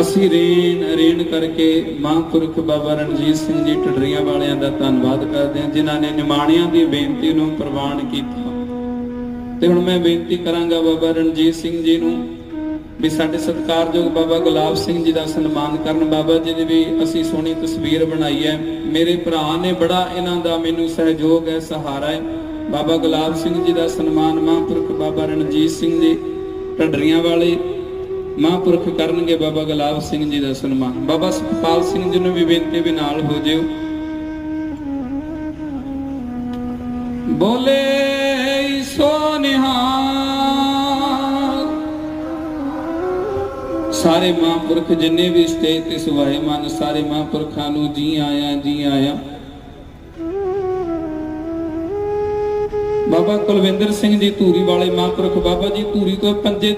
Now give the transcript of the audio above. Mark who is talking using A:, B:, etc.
A: ਅਸੀਂ rain rain ਕਰਕੇ ਮਹਾਂਪੁਰਖ ਬਾਬਾ ਰਣਜੀਤ ਸਿੰਘ ਜੀ ਢੱਡਰੀਆਂ ਵਾਲਿਆਂ ਦਾ ਧੰਨਵਾਦ ਕਰਦੇ ਹਾਂ, ਜਿਨ੍ਹਾਂ ਨੇ ਨਿਮਾਣਿਆਂ ਦੀ ਬੇਨਤੀ ਨੂੰ ਪ੍ਰਵਾਨ ਕੀਤਾ। ਤੇ ਹੁਣ ਮੈਂ ਬੇਨਤੀ ਕਰਾਂਗਾ ਬਾਬਾ ਰਣਜੀਤ ਸਿੰਘ ਜੀ ਨੂੰ ਵੀ ਸਾਡੇ ਸਤਿਕਾਰਯੋਗ ਬਾਬਾ ਗੁਲਾਬ ਸਿੰਘ ਜੀ ਦਾ ਸਨਮਾਨ ਕਰਨ। ਬਾਬਾ ਜੀ ਦੀ ਵੀ ਅਸੀਂ ਸੋਹਣੀ ਤਸਵੀਰ ਬਣਾਈ ਹੈ। ਮੇਰੇ ਭਰਾ ਨੇ ਬੜਾ ਇਹਨਾਂ ਦਾ ਮੈਨੂੰ ਸਹਿਯੋਗ ਹੈ, ਸਹਾਰਾ ਹੈ। ਬਾਬਾ ਗੁਲਾਬ ਸਿੰਘ ਜੀ ਦਾ ਸਨਮਾਨ ਮਹਾਂਪੁਰਖ ਬਾਬਾ ਰਣਜੀਤ ਸਿੰਘ ਜੀ ਢੱਡਰੀਆਂ ਵਾਲੇ ਮਹਾਂਪੁਰਖ ਕਰਨਗੇ ਬਾਬਾ ਗੁਲਾਬ ਸਿੰਘ ਜੀ ਦਾ ਸਨਮਾਨ। ਬਾਬਾ ਸੁਖਪਾਲ ਸਿੰਘ ਜੀ ਨੂੰ ਵੀ ਬੇਨਤੀ ਵੀ ਨਾਲ ਹੋ ਜਿਓ। ਬੋਲੇ ਸੋ ਨਿਹਾਲ। ਸਾਰੇ ਮਹਾਂਪੁਰਖ ਜਿੰਨੇ ਵੀ ਸਟੇਜ ਤੇ ਸੁਭਾਏ ਮਨ, ਸਾਰੇ ਮਹਾਂਪੁਰਖਾਂ ਨੂੰ ਜੀ ਆਇਆਂ ਜੀ ਆਇਆਂ। ਬਾਬਾ ਕੁਲਵਿੰਦਰ ਸਿੰਘ ਜੀ ਧੂਰੀ ਵਾਲੇ ਮਹਾਂਪੁਰਖ ਬਾਬਾ ਜੀ ਧੂਰੀ ਤੋਂ ਪੰਜੇ